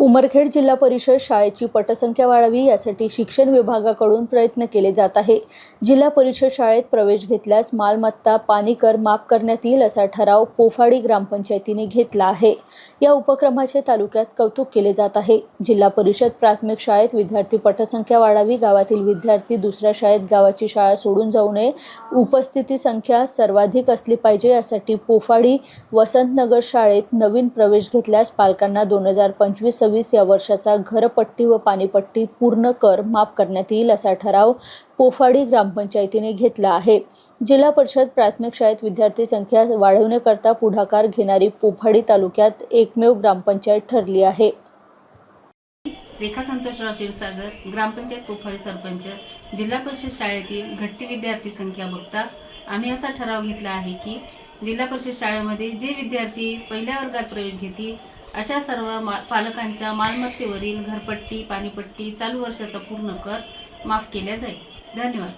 उमरखेड जिल्हा परिषद शाळेची पटसंख्या वाढावी यासाठी शिक्षण विभागाकडून प्रयत्न केले जात आहे. जिल्हा परिषद शाळेत प्रवेश घेतल्यास मालमत्ता पाणी कर माफ करण्यात येईल असा ठराव पोफाडी ग्रामपंचायतीने घेतला आहे. या उपक्रमाचे तालुक्यात कौतुक केले जात आहे. जिल्हा परिषद प्राथमिक शाळेत विद्यार्थी पटसंख्या वाढावी गावातील विद्यार्थी दुसऱ्या शाळेत गावाची शाळा सोडून जाऊ नये उपस्थिती संख्या सर्वाधिक असली पाहिजे यासाठी पोफाडी वसंतनगर शाळेत नवीन प्रवेश घेतल्यास पालकांना दोन हजार पंचवीस सव्वीस या वर्षाचा घरपट्टी व पाणीपट्टी पूर्ण कर माफ करण्यात येईल असा ठराव पोफाडी ग्रामपंचायतीने घेतला आहे. जिल्हा परिषद प्राथमिक शाळेत विद्यार्थी संख्या वाढवण्याकरता पुढाकार घेणारी पोफाडी तालुक्यात एकमेव ग्रामपंचायत ठरली आहे. रेखा संतोषराव क्षीरसागर ग्रामपंचायत पोफाळी सरपंच जिल्हा परिषद शाळेतील घटती विद्यार्थी संख्या बघता आम्ही असा ठराव घेतला आहे की जिल्हा परिषद शाळेमध्ये जे विद्यार्थी पहिल्या वर्गात प्रवेश घेतील अशा सर्व मा पालकांच्या मालमत्तेवरील घरपट्टी पाणीपट्टी चालू वर्षाचा पूर्ण कर माफ केला जाईल. धन्यवाद.